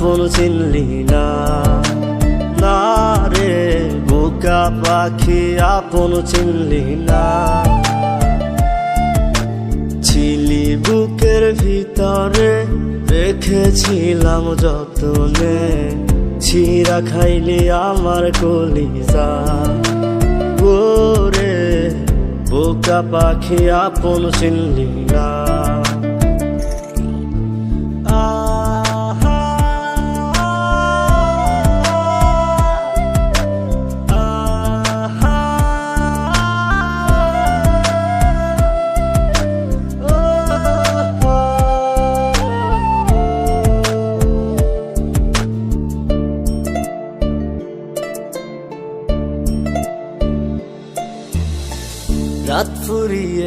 আপন চিনলি না। না রে বোকা পাখি আপন চিনলি না। ছিলি বুকের ভিতরে রেখেছিলাম যতনে। ছিঁড়া খাইলি আমার কলিজা। বোকা পাখি আপন চিনলি না।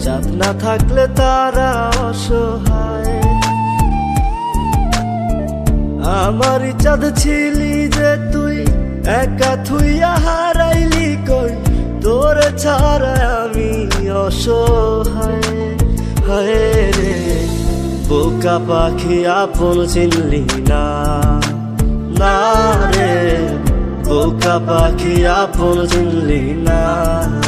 চাঁদ না থাকলে তারা অসহায়। আমার চাঁদ ছিলি যে তুই, একা থুইয়া হারাইলি কই? তোর ছাড়া আমি অসহায়। হায় রে, বোকা পাখি আপন চিনলি না। না রে, বোকা পাখি আপন চিনলি না।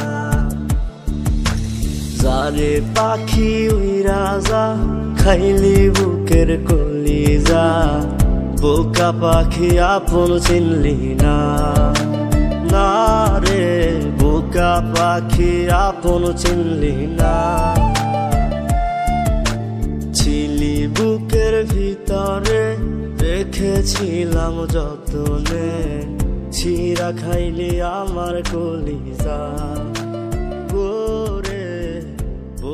যারে পাখি ওই রাজা, খাইলি বুকের কলিজা। বোকা পাখি আপন চিনলি না। না রে, বোকা পাখি আপন চিনলি না। ছিলি বুকের ভিতরে রেখেছিলাম যতনে। ছিঁড়া খাইলি আমার কলিজা। গোরে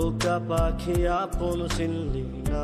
বোকা পাখি আপন চিনলি না।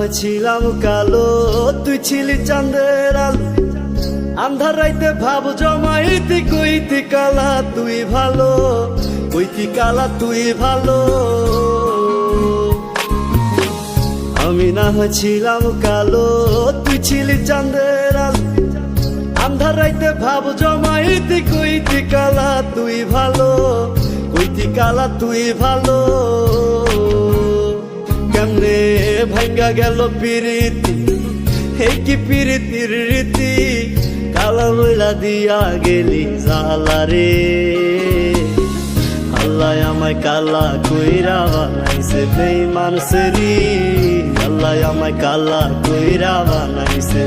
আমি না হয়েছিলাম কালো, তুই ছিলি চাঁদের আলো। আন্ধার রাইতে ভাব জমাইতি, কইতি কালা, তুই ভালো, কইতি কালা, তুই ভালো। আমি না হয়েছিলাম কালো, তুই ছিলি আলো। আন্ধার রাইতে ভাব জমাইতি, কইতি কালা, তুই ভালো, কইতি কালা, তুই ভালো। কেমনে ভাঙ্গা গেল পিরিতি। এই কি পিরিতির রীতি? কালা মহিলা দিয়া গেলি জালা রে। আল্লাহ আমায় কালা কইরা বানাইছে বেইমান সেরি আল্লাহ আমায় কালা কইরা বানাইছে।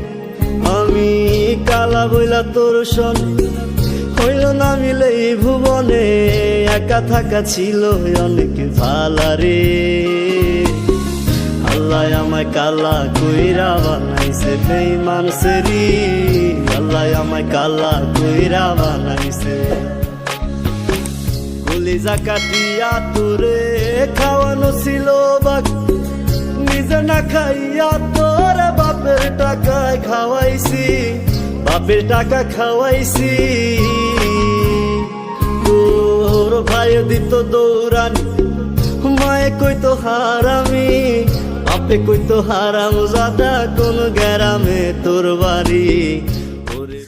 বইলা তোর শোনে। হইল না মিলে ভুবনে, একা থাকা ছিল অনেক ভালা রে। আল্লাহ আমায় কালা কইরা বানাইছে বেইমান সেরি। আল্লাহ আমায় কালা কইরা বানাইছে। কলিজা কাটিয়া তোরে খাওয়ানো ছিল বাকি। নিজে না খাইয়া তোর বাপের টাকায় খাওয়াইছি। বাপের টাকা খাওয়াইছি। তোর ভাই দিত দৌড়ানি মায়ে কইতো হারামি বাপে কইতো হারাম জাদা কোন গ্যারামে তোর বাড়ি। ওরে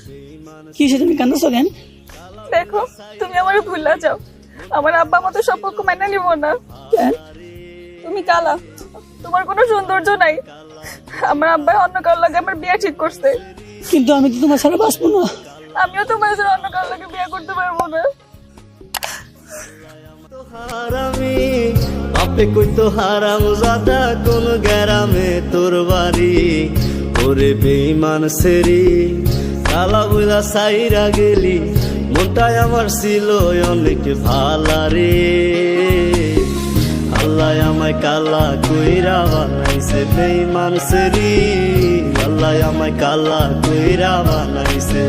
কি হয়েছে? তুমি কান্দাছো কেন? দেখো তুমি আমার ভুলা যাও। আমার আব্বা মতো সম্পর্ক মেনে নিব না। তুমি কালা। তোমার কোনো সৌন্দর্য নাই। আমার আব্বা অন্য কারোর লাগে আমার বিয়ে ঠিক করছে। কিন্তু আমি তো তোমার ছাড়া বাঁচবো না। আমিও তোমার সাথে অন্য লাগে বিয়ে করতে পারব না। তো হারামি বাপে হারাম জাদা কোন গ্যারামে তোর বাড়ি? ওরে বেইমান সেরি কালা বুলা সাইরা গেলি মনটাই আমার ছিল অনেক ভালা রে। আল্লাহ আমায় কালা কইরা বানাইছে বেইমান সেরি। আল্লাহ আমায় কালা কইরা বানাইছে।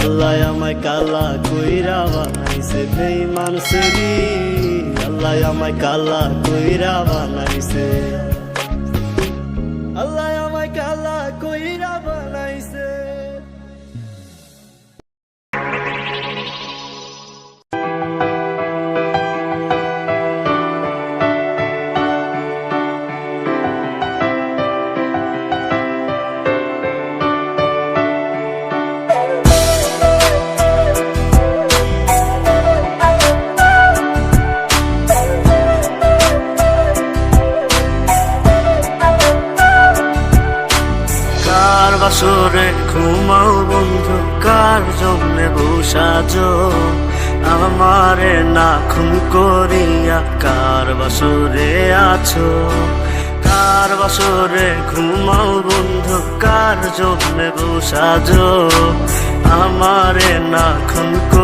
আল্লাহ আমায় কালা কইরা বানাইছে। বেঈমান সেরি আল্লাহ আমায় কালা কইরা বানাইছে। আল্লাহ আমায় কালা কইরা বানাইছে।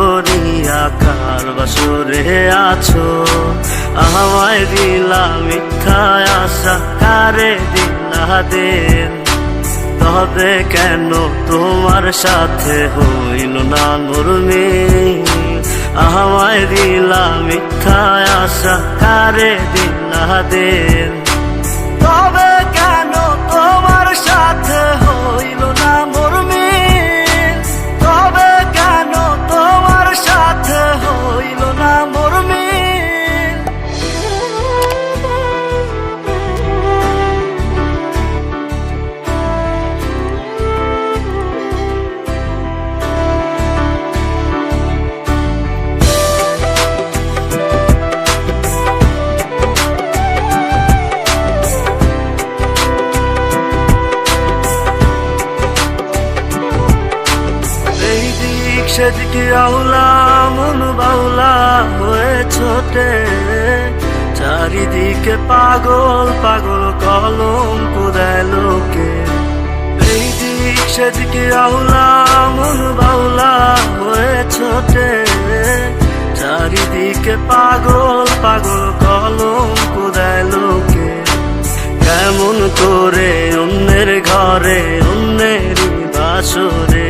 করিয়া কার বাসরে আছো? আমায় দিলা মিথ্যা আশা, কারে দিলা দেন? তবে কেন তোমার সাথে হইল না নরমে আমায় দিলা মিথ্যা আশা, কারে দিলা দেন? তবে কেন তোমার সাথে হইল না সেদিকে আউলা, মন বাউলা হয়ে ছোটে। চারিদিকে পাগল পাগল কলম কোদায় লোকে। এই দিক সেদিকে আউলা, মন বাউলা হয়ে ছোটে। চারিদিকে পাগল পাগল কলম কোদায় লোকে। কেমন করে অন্যের ঘরে অন্যের বাসরে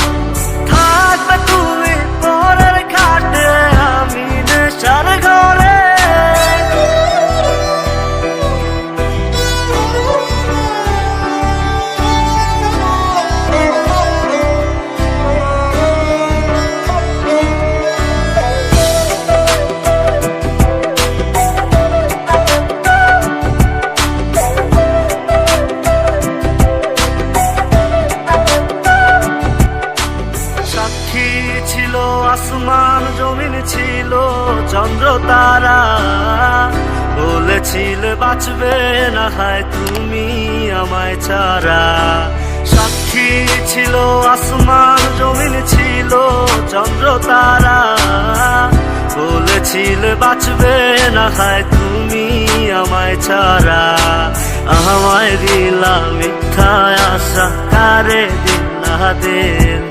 না তুমি আমায় ছাড়া। আমায় দিলা মিথ্যা আশা। কারে দিলা দেন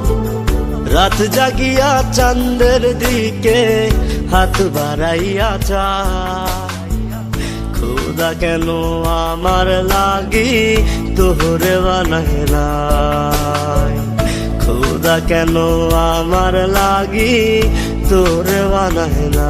রাত জাগিয়া চান্দের দিকে হাত বাড়াইয়া চা খোদা কেন আমার লাগি তোহরে বানাই নাই খোদা কেন আমার লাগি তোরে বানাই না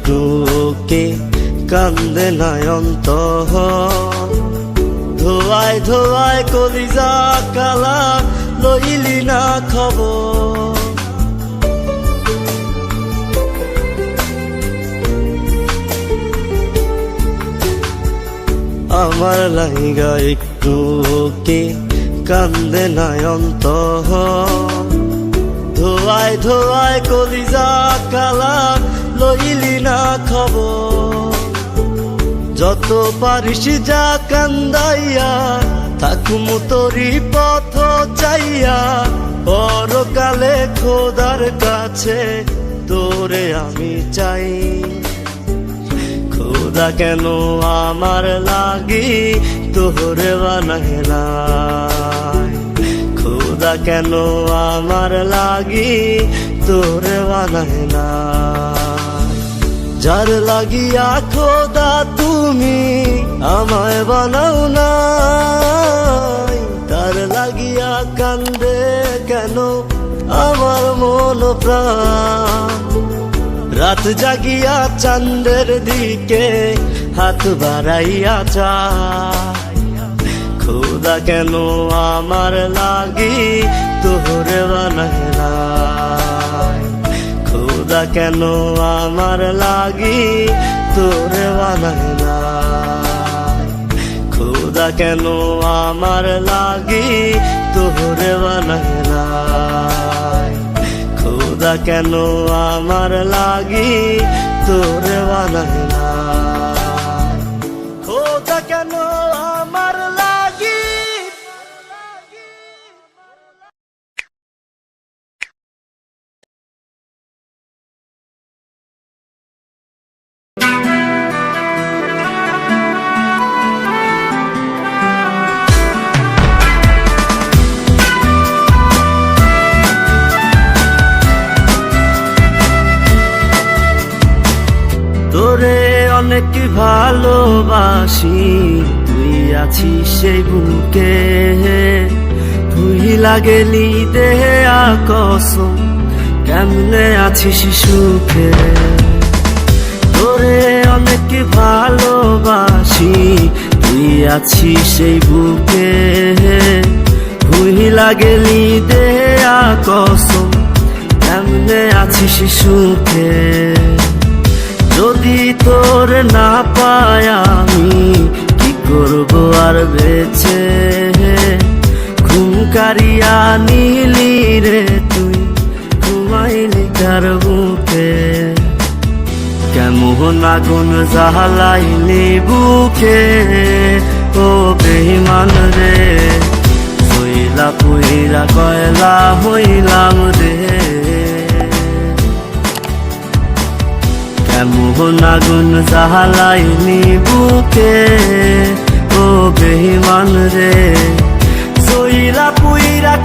একটু কে কান্দে নয়ন্ত ধোয়ায় ধোয়ায় কলিজা কালা লইলি না খবর। আমার লাইগা একটু কে কান্দে নয়ন্ত ধোয়ায় ধোয়ায় কলিজা কালা লইলি না খবর। যত পারিস যা কান্দাইয়া, থাকুম তোরি পথ চাইয়া। পরকালে খোদার কাছে তোরে আমি চাই। খোদা কেন আমার লাগি তোরে নাই? খোদা কেন আমার লাগি তোরে নাই? যার লাগিয়া খোদা তুমি আমায় বানাও নাই, তার লাগিয়া কান্দে কেন আমার মন প্রাণ? রাত জাগিয়া চান্দের দিকে হাত বাড়াইয়া চায় খোদা কেন আমার লাগি বানায় নাই? খোদা কেন আমার লাগি? তোরে বানায় না। খোদা কেন আমার লাগি? তোরে বানায় না। খোদা কেন আমার লাগি? তোরে বানায় ভালোবাসি তুই আছিস সেই বুকে। তুই লাগেলি দেহে আকসম কেমনে আছিস সুখে? তোরে অনেক ভালোবাসি, তুই আছিস সেই বুকে। ভুই লাগেলি দেহে আকসম কেমনে আছিস সুখে? যদি তোর না আর বেছে ঘুম কারিয়া নিলি রে তুই, ঘুমাইলি কার বুকে? কেমন আগুন জ্বালাইলি বুকে? ও বেহিমান রে হইলা পুইরা কয়লা হইলাম রে। কেমন আগুন জ্বালাইনি বুকে? বেহিমান রে। সইলা পুইরা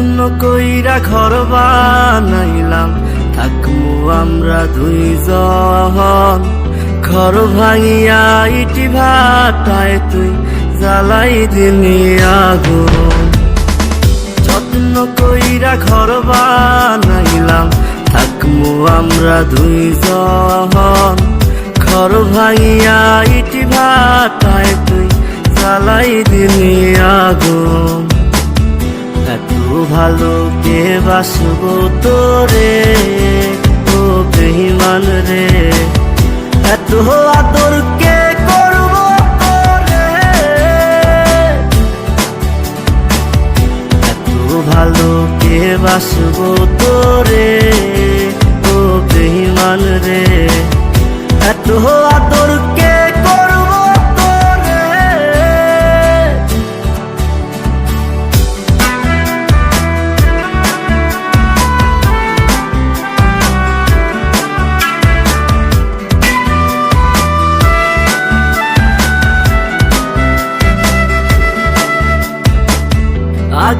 যত্ন কইরা ঘর বানাইলাম। থাকমু আমরা দুইজন। ঘর ভাঙিয়া ইটি ভাটায় তুই জ্বালাই দিনি আগুন। যত্ন কইরা ঘর বানাইলাম। থাকমু আমরা দুইজন। ঘর ভাঙিয়া ইটি ভাটায় তুই জ্বালাই দিনি আগুন। ভালো কে বাসব তোরে? ও বেহিমান রে, এত আদর কে করব এত ভালো কে বাসব তোরে? ও বেহিমান রে, এত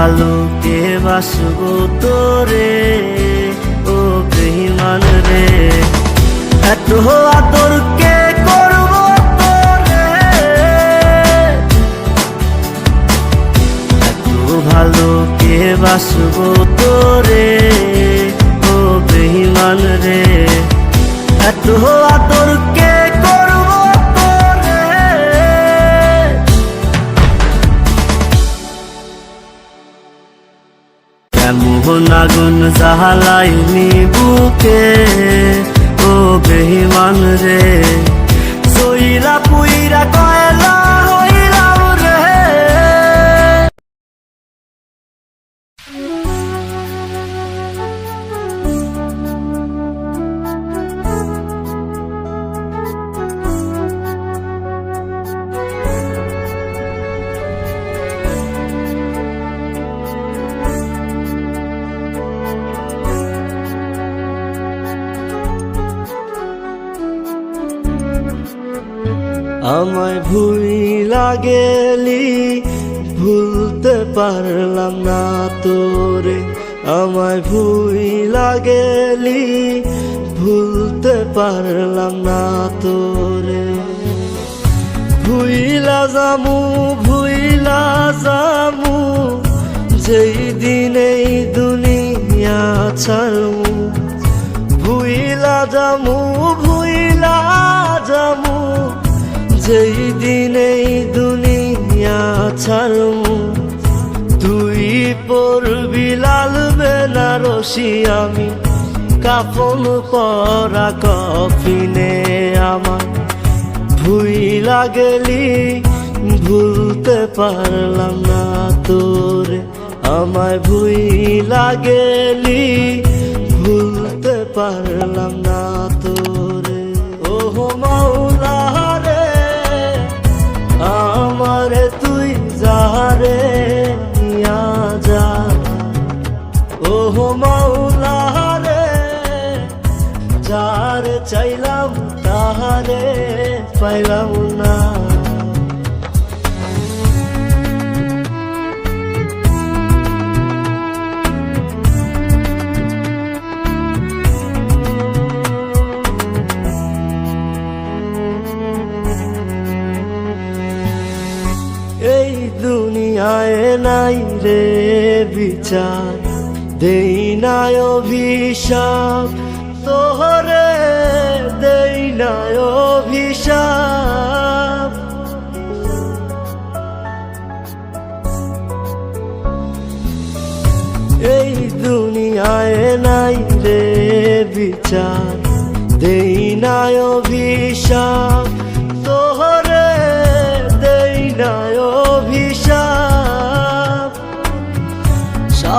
ভালো কে বাসব তোরে, ও বেহিমান রে। এত আদর কে করব তোরে। এত ভালো কে বাসব তোরে, ও বেহিমান রে। এত আদর কে কেমন আগুন জাহালাইনি বুকে ও বেহিমান রে সইরা পুইরা কয়লা গেলি ভুলতে পারলাম না তোরে। আমায় ভুইলা গেলি ভুলতে পারলাম না তোরে। ভুইলা জামু ভুইলা জামু, যেই দিনেই দুনিয়া ছাড়মু ভুইলা জামু, ভুইলা যেই দিনেই দুনিয়া ছাড়মু তুই পড়বি লাল বেনারসি, আমি কাপন পরা কফিনে আমার ভুই লাগলি, ভুলতে পারলাম না তোরে। আমায় ভুই লাগলি, ভুলতে পারলাম না তোরে। ওহ মাওলা আমারে তুই যারে নিয়া যা। যার চাইলাম তাহারে পাইলাম না। নাই রে বিচার, দেই নাই অভিশাপ। তোহরে দেই নাই অভিশাপ। এই দুনিয়ায় নাই রে বিচার, দেই নাই অভিশাপ।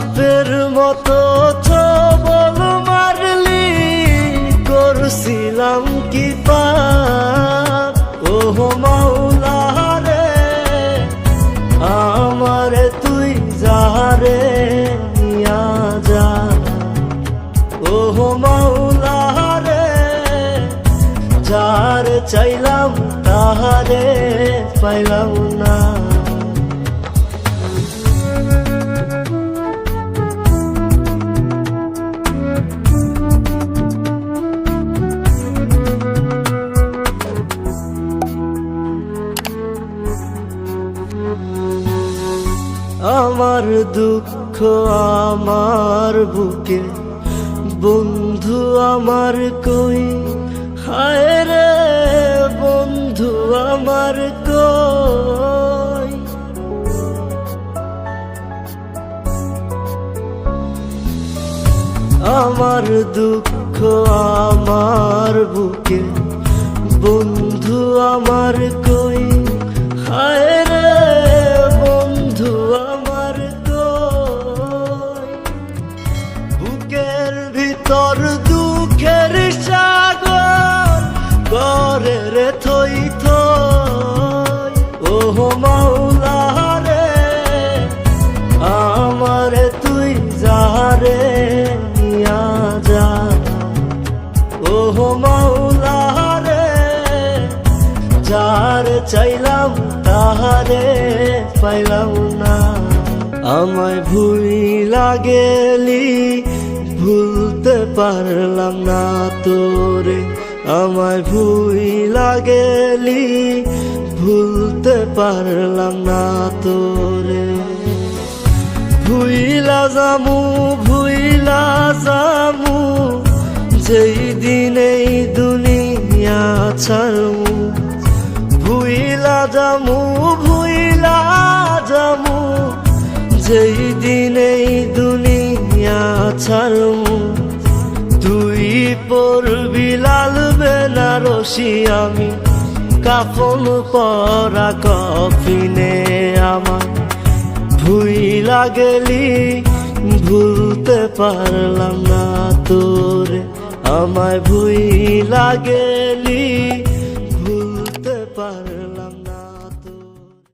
সাপের মতো ছবল মারলি, করছিলাম কি মাওলা রে, আমারে তুই যারে নিয়া যা। মাওলা রে, যার চাইলাম তাহারে পাইলাম দুঃখ আমার বুকে, বন্ধু আমার কই? হায় রে বন্ধু আমার কই? আমার দুঃখ আমার বুকে, বন্ধু আমার কই? পাইলাম না। আমায় ভুল লাগেলি, ভুলতে পারলাম না তোরে। আমায় ভুল লাগেলি, ভুলতে পারলাম না তোরে। ভুইলা জামু ভুইলা জামু যেই দিনেই দুনিয়া ছাড়মু। ভুইলা জামু ভুইলা জামু, যেই দিনেই দুনিয়া ছাড়মু। তুই পড়বি লাল বেনারসি, আমি কাফন পরা কফিনে আমার। ভুই লাগলি ভুলতে পারলাম না তোরে, আমায় ভুই লাগলি